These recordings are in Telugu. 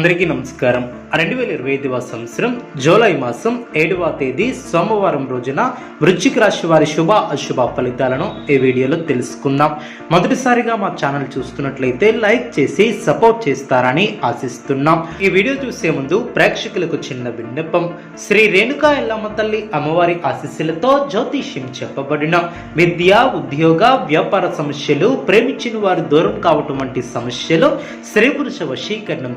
అందరికీ నమస్కారం. రెండు వేల ఇరవై ఐదవ సంవత్సరం జూలై మాసం ఏడవ తేదీ సోమవారం రోజున వృశ్చిక రాశి వారి శుభ అశుభ ఫలితాలను ఈ వీడియోలో తెలుసుకుందాం. మొదటిసారిగా మా ఛానల్ చూస్తున్నట్లయితే లైక్ చేసి సపోర్ట్ చేస్తారని ఆశిస్తున్నాం. ఈ వీడియో చూసే ముందు ప్రేక్షకులకు చిన్న విన్నపం. శ్రీ రేణుకా ఎల్లమ్మ తల్లి అమ్మవారి ఆశీస్సులతో జ్యోతిష్యం చెప్పబడిన విద్య ఉద్యోగ వ్యాపార సమస్యలు ప్రేమించిన వారు దూరం కావటం వంటి సమస్యలు స్త్రీ పురుష వశీకరణం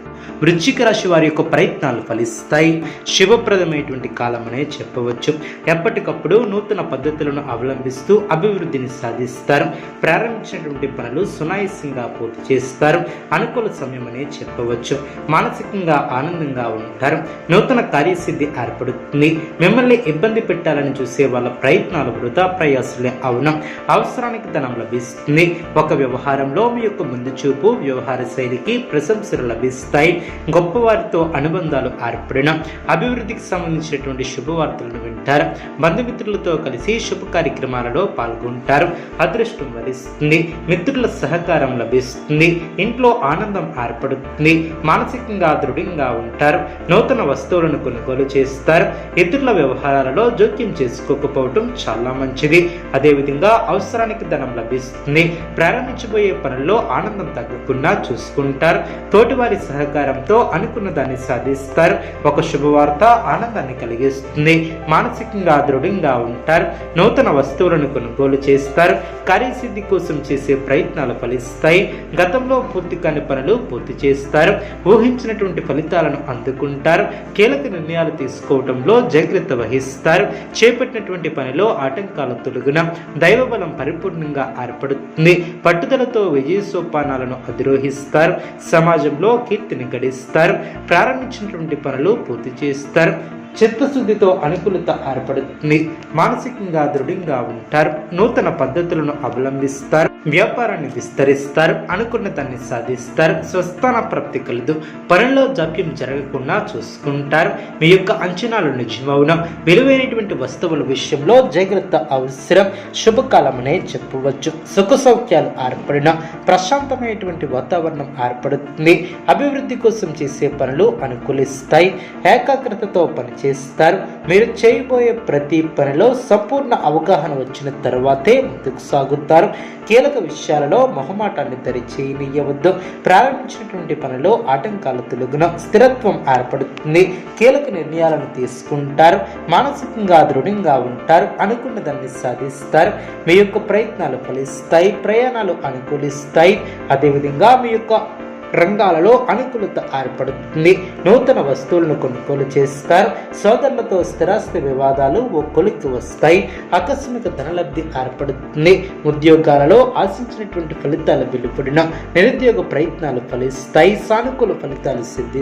వృశ్చిక రాశి వారి యొక్క ప్రయత్నాలు ఫలిస్తాయి. శుభప్రదమైనటువంటి కాలం అనే చెప్పవచ్చు. ఎప్పటికప్పుడు నూతన పద్ధతులను అవలంబిస్తూ అభివృద్ధిని సాధిస్తారు. ప్రారంభించినటువంటి పనులు సునాయసంగా పూర్తి చేస్తారు. అనుకూల సమయం అనే చెప్పవచ్చు. మానసికంగా ఆనందంగా ఉంటారు. నూతన కార్యసిద్ధి ఏర్పడుతుంది. మిమ్మల్ని ఇబ్బంది పెట్టాలని చూసే వాళ్ళ ప్రయత్నాలు వృధా ప్రయాసులే అవును. అవసరానికి ధనం లభిస్తుంది. ఒక వ్యవహారంలో మీ యొక్క ముందు చూపు వ్యవహార శైలికి ప్రశంసలు లభిస్తాయి. గొప్పవారితో అనుబంధాలు ఏర్పడిన అభివృద్ధికి సంబంధించినటువంటి శుభవార్తలను వింటారు. బంధుమిత్రులతో కలిసి శుభ కార్యక్రమాలలో పాల్గొంటారు. అదృష్టం వరిస్తుంది. మిత్రుల సహకారం లభిస్తుంది. ఇంట్లో ఆనందం ఏర్పడుతుంది. మానసికంగా దృఢంగా ఉంటారు. నూతన వస్తువులను కొనుగోలు చేస్తారు. ఇతరుల వ్యవహారాలలో జోక్యం చేసుకోకపోవటం చాలా మంచిది. అదేవిధంగా అవసరానికి ధనం లభిస్తుంది. ప్రారంభించబోయే పనుల్లో ఆనందం తగ్గకుండా చూసుకుంటారు. తోటివారి సహకారం సహకారంతో అనుకున్న దాన్ని సాధిస్తారు. ఒక శుభవార్త ఆనందాన్ని కలిగిస్తుంది. మానసికంగా దృఢంగా ఉంటారు. నూతన వస్తువులను కొనుగోలు చేస్తారు. కార్యసిద్ధి కోసం చేసే ప్రయత్నాలు ఫలిస్తాయి. గతంలో పూర్తి కాని పనులు పూర్తి చేస్తారు. ఊహించినటువంటి ఫలితాలను అందుకుంటారు. కీలక నిర్ణయాలు తీసుకోవడంలో జాగ్రత్త వహిస్తారు. చేపట్టినటువంటి పనిలో ఆటంకాల తొలగున దైవబలం పరిపూర్ణంగా ఏర్పడుతుంది. పట్టుదలతో విజయ సోపానాలను అధిరోహిస్తారు. సమాజంలో కీర్తిని గడిస్తారు ప్రారంభించినటువంటి పనులు పూర్తి చేస్తారు. చిత్తశుద్ధితో అనుకూలత ఏర్పడుతుంది. మానసికంగా దృఢంగా ఉంటారు. నూతన పద్ధతులను అవలంబిస్తారు. వ్యాపారాన్ని విస్తరిస్తారు అనుకున్న దాన్ని సాధిస్తారు స్వస్థాన ప్రాప్తి కలదు పనుల్లో జాప్యం జరగకుండా చూసుకుంటారు. మీ యొక్క అంచనాలు నిజమవునం? విలువైనటువంటి వస్తువుల విషయంలో జాగ్రత్త అవసరం. శుభకాలమనే చెప్పవచ్చు. సుఖ సౌఖ్యాలు ఏర్పడిన ప్రశాంతమైనటువంటి వాతావరణం ఏర్పడుతుంది. అభివృద్ధి కోసం చేసే పనులు అనుకూలిస్తాయి. ఏకాగ్రతతో పనిచేస్తారు. మీరు చేయబోయే ప్రతి పనిలో సంపూర్ణ అవగాహన వచ్చిన తర్వాతే ముందుకు సాగుతారు. కీలక విషయాలలో మొహమాటాన్ని ధరించి నీయవద్దు ప్రారంభించినటువంటి పనిలో ఆటంకాలు తొలగిన స్థిరత్వం ఏర్పడుతుంది. కీలక నిర్ణయాలను తీసుకుంటారు. మానసికంగా దృఢంగా ఉంటారు. అనుకున్న దాన్ని సాధిస్తారు. మీ యొక్క ప్రయత్నాలు ఫలిస్తాయి. ప్రయాణాలు అనుకూలిస్తాయి. అదేవిధంగా మీ యొక్క రంగాలలో అనుకూలత ఏర్పడుతుంది. నూతన వస్తువులను కొనుగోలు చేస్తారు. సోదరులతో స్థిరాస్తి వివాదాలు ఓ కొలిక్కి వస్తాయి. ఆకస్మిక ధనలబ్ధి ఏర్పడుతుంది. ఉద్యోగాలలో ఆశించినటువంటి ఫలితాలు వెలుపడిన నిరుద్యోగ ప్రయత్నాలు ఫలిస్తాయి. సానుకూల ఫలితాలు సిద్ధిస్తాయి.